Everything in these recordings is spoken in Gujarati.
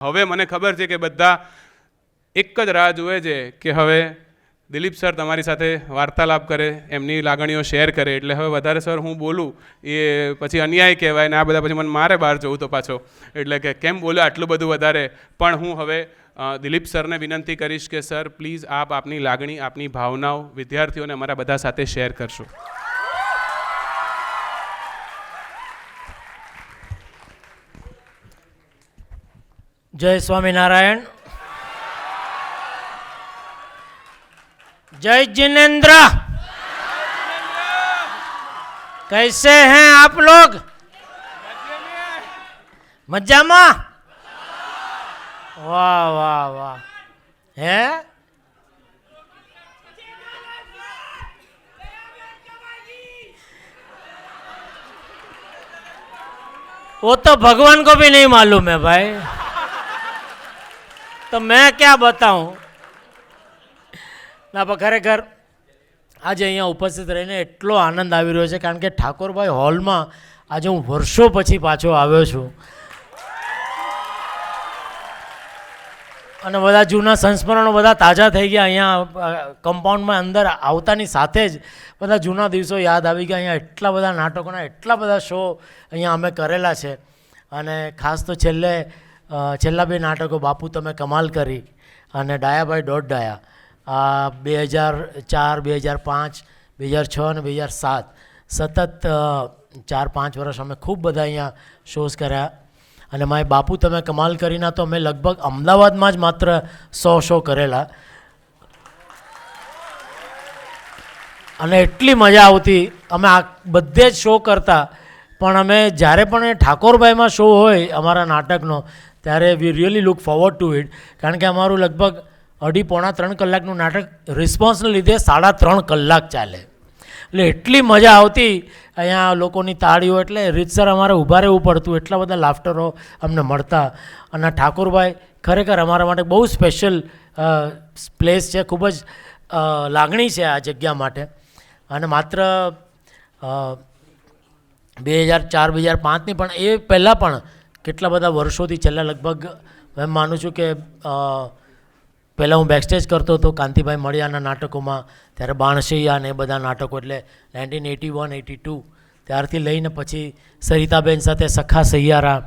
હવે મને ખબર છે કે બધા એક જ રાહ જુએ છે કે હવે દિલીપ સર તમારી સાથે વાર્તાલાપ કરે, એમની લાગણીઓ શેર કરે. એટલે હવે વધારે સર હું બોલું, એ પછી અન્યાય કહેવાય ને આ બધા પછી મને મારે બહાર જવું તો પાછો. એટલે કે કેમ બોલ્યો આટલું બધું વધારે? પણ હું હવે દિલીપ સરને વિનંતી કરીશ કે સર, પ્લીઝ આપ આપની લાગણી, આપની ભાવનાઓ વિદ્યાર્થીઓને અમારા બધા સાથે શેર કરશો. जय स्वामीनारायण। जय जिनेन्द्र। कैसे हैं आप लोग? मज्जामा वाह वाह वाह। है? वो तो भगवान को भी नहीं मालूम है भाई। તો મેં ક્યાં બતાવું? ના, પણ ખરેખર આજે અહીંયા ઉપસ્થિત રહીને એટલો આનંદ આવી રહ્યો છે, કારણ કે ઠાકોરભાઈ હોલમાં આજે હું વર્ષો પછી પાછો આવ્યો છું. અને બધા જૂના સંસ્મરણો બધા તાજા થઈ ગયા, અહીંયા કમ્પાઉન્ડમાં અંદર આવતાની સાથે જ બધા જૂના દિવસો યાદ આવી ગયા, અહીંયા એટલા બધા નાટકોના, એટલા બધા શો અહીંયા અમે કરેલા છે. અને ખાસ તો છેલ્લે છેલ્લા બે નાટકો બાપુ તમે કમાલ કરી અને ડાયાભાઈ દોઢ ડાયા. આ બે હજાર ચાર, બે હજાર પાંચ, બે હજાર છ અને બે હજાર સાત. સતત ચાર, પાંચ વર્ષ અમે ખૂબ બધા અહીંયા શોઝ કર્યા. અને માય બાપુ તમે કમાલ કરીના તો અમે લગભગ અમદાવાદમાં જ માત્ર સો શો કરેલા. અને એટલી મજા આવતી, અમે આ બધે જ શો કરતા. પણ અમે જ્યારે પણ એ ઠાકોરભાઈમાં શો હોય અમારા નાટકનો ત્યારે we really look forward to it કારણ કે અમારું લગભગ અઢી પોણા ત્રણ કલાકનું નાટક રિસ્પોન્સને લીધે સાડા ત્રણ કલાક ચાલે. એટલે એટલી મજા આવતી અહીંયા લોકોની તાળીઓ એટલે રીતસર અમારે ઊભા રહેવું પડતું, એટલા બધા લાફ્ટરો અમને મળતા. અને ઠાકોરભાઈ ખરેખર અમારા માટે બહુ સ્પેશિયલ પ્લેસ છે, ખૂબ જ લાગણી છે આ જગ્યા માટે. અને માત્ર બે હજાર ચાર, બે હજાર પાંચની પણ એ પહેલાં પણ કેટલા બધા વર્ષોથી છેલ્લા લગભગ એમ માનું છું કે પહેલાં હું બેકસ્ટેજ કરતો હતો, કાંતિભાઈ મળ્યાના નાટકોમાં, ત્યારે બાણશૈયા ને એ બધા નાટકો, એટલે nineteen eighty one eighty two ત્યારથી લઈને પછી સરિતાબેન સાથે સખા સૈયારા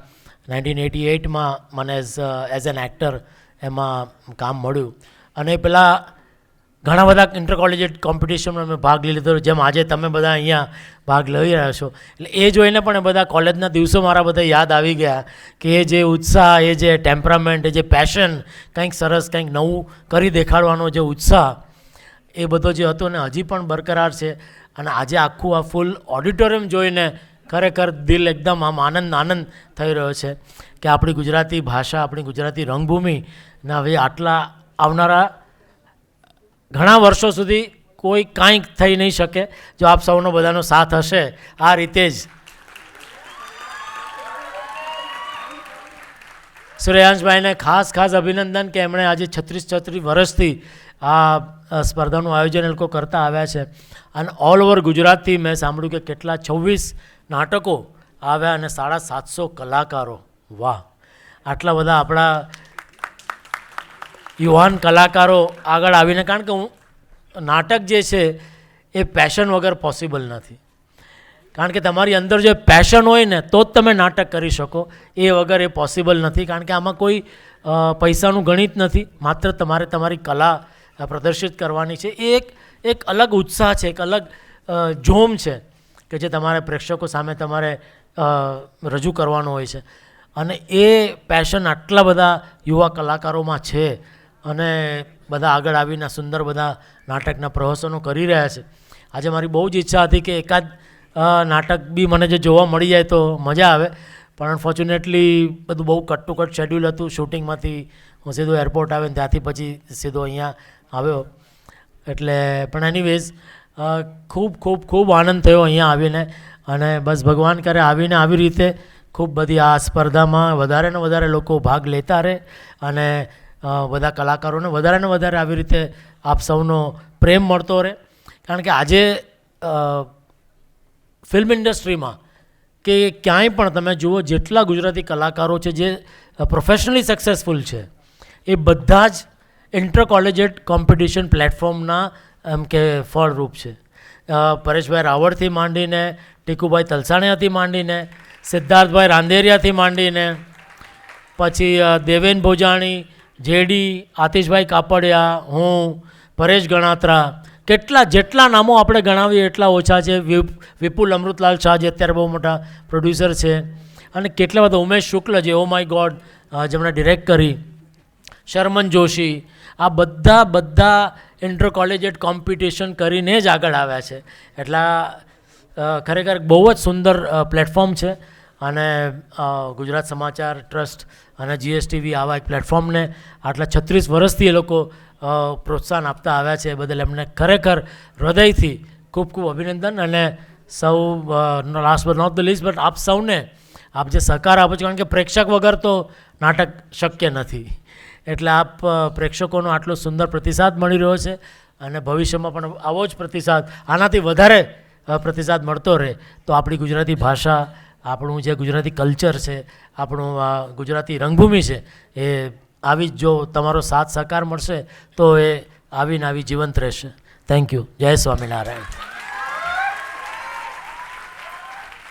નાઇન્ટીન એટી એઇટમાં મને એઝ એઝ એન એક્ટર એમાં કામ મળ્યું. અને પેલા ઘણા બધા ઇન્ટર કોલેજિયેટ કોમ્પિટિશનમાં મેં ભાગ લીધો. જેમ આજે તમે બધા અહીંયા ભાગ લઈ રહ્યા છો. એટલે એ જોઈને પણ એ બધા કોલેજના દિવસો મારા બધા યાદ આવી ગયા કે એ જે ઉત્સાહ, એ જે ટેમ્પરામેન્ટ એ જે પેશન કંઈક સરસ, કંઈક નવું કરી દેખાડવાનો જે ઉત્સાહ એ બધો જે હતો ને હજી પણ બરકરાર છે. અને આજે આખું આ ફૂલ ઓડિટોરિયમ જોઈને ખરેખર દિલ એકદમ આમ આનંદ આનંદ થઈ રહ્યો છે કે આપણી ગુજરાતી ભાષા, આપણી ગુજરાતી રંગભૂમિના હવે આટલા આવનારા ઘણા વર્ષો સુધી કોઈ કાંઈ થઈ નહીં શકે. જો આપ સૌનો બધાનો સાથ હશે, આ રીતે જ. શ્રેયાંશભાઈને ખાસ ખાસ અભિનંદન કે એમણે આજે છત્રીસ છત્રીસ વર્ષથી આ સ્પર્ધાનું આયોજન એ લોકો કરતા આવ્યા છે. અને ઓલ ઓવર ગુજરાતથી મેં સાંભળ્યું કે કેટલા છવ્વીસ નાટકો આવ્યા અને સાડા સાતસો કલાકારો. વાહ. આટલા બધા આપણા યુવાન કલાકારો આગળ આવીને, કારણ કે હું નાટક જે છે એ પેશન વગર પોસિબલ નથી. કારણ કે તમારી અંદર જે પેશન હોય ને, તો જ તમે નાટક કરી શકો. એ વગર એ પોસિબલ નથી. કારણ કે આમાં કોઈ પૈસાનું ગણિત નથી. માત્ર તમારે તમારી કલા પ્રદર્શિત કરવાની છે. એ એક એક અલગ ઉત્સાહ છે, એક અલગ જોમ છે કે જે તમારે પ્રેક્ષકો સામે તમારે રજૂ કરવાનો હોય છે. અને એ પેશન આટલા બધા યુવા કલાકારોમાં છે અને બધા આગળ આવીને સુંદર બધા નાટકના પ્રહસનો કરી રહ્યા છે. આજે મારી બહુ જ ઈચ્છા હતી કે એકાદ નાટક બી મને જે જોવા મળી જાય તો મજા આવે. પણ અનફોર્ચ્યુનેટલી બધું બહુ કટ ટુ કટ શેડ્યુલ હતું. શૂટિંગમાંથી હું સીધો એરપોર્ટ આવ્યો ત્યાંથી પછી સીધો અહીંયા આવ્યો. એટલે, પણ એનીવેઝ ખૂબ ખૂબ ખૂબ આનંદ થયો અહીંયા આવીને. અને બસ ભગવાન કરે આવીને આવી રીતે ખૂબ બધી આ સ્પર્ધામાં વધારે ને વધારે લોકો ભાગ લેતા રહે. અને બધા કલાકારોને વધારે વધારે આવી રીતે આપ સૌનો પ્રેમ મળતો રહે. કારણ કે આજે ફિલ્મ ઇન્ડસ્ટ્રીમાં કે ક્યાંય પણ તમે જુઓ, જેટલા ગુજરાતી કલાકારો છે, જે પ્રોફેશનલી સક્સેસફુલ છે, એ બધા જ ઇન્ટર કોલેજેટ કોમ્પિટિશન પ્લેટફોર્મના એમ કે, ફળરૂપ છે. પરેશભાઈ રાવળથી માંડીને, ટીકુભાઈ તલસાણિયાથી માંડીને, સિદ્ધાર્થભાઈ રાંદેરિયાથી માંડીને, પછી દેવેન ભોજાણી જેડી, આતિશભાઈ કાપડિયા, હું, પરેશ ગણાત્રા, કેટલા જેટલા નામો આપણે ગણાવીએ એટલા ઓછા છે. વિપ- વિપુલ અમૃતલાલ શાહ જે અત્યારે બહુ મોટા પ્રોડ્યુસર છે અને કેટલા બધા ઉમેશ શુક્લ જે ઓ માય ગોડ જેમણે ડિરેક્ટ કરી. શર્મન જોશી, આ બધા બધા ઇન્ટર કોલેજેટ કોમ્પિટિશન કરીને જ આગળ આવ્યા છે. એટલા ખરેખર બહુ જ સુંદર પ્લેટફોર્મ છે. અને ગુજરાત સમાચાર ટ્રસ્ટ અને જીએસટીવી આવા એક પ્લેટફોર્મને આટલા છત્રીસ વર્ષથી એ લોકો પ્રોત્સાહન આપતા આવ્યા છે બદલ એમને ખરેખર હૃદયથી ખૂબ ખૂબ અભિનંદન અને સૌ last but not the least but આપ સૌને, આપ જે સહકાર આપો છો, કારણ કે પ્રેક્ષક વગર તો નાટક શક્ય નથી. એટલે આપ પ્રેક્ષકોનો આટલો સુંદર પ્રતિસાદ મળી રહ્યો છે અને ભવિષ્યમાં પણ આવો જ પ્રતિસાદ, આનાથી વધારે પ્રતિસાદ મળતો રહે. તો આપણી ગુજરાતી ભાષા આપણું જે ગુજરાતી કલ્ચર છે, આપણું, આ, ગુજરાતી રંગભૂમિ છે, એ આવી જ જો તમારો સાથ સહકાર મળશે, તો એ આવીને આવી જીવંત રહેશે. થેન્ક યુ જય સ્વામિનારાયણ.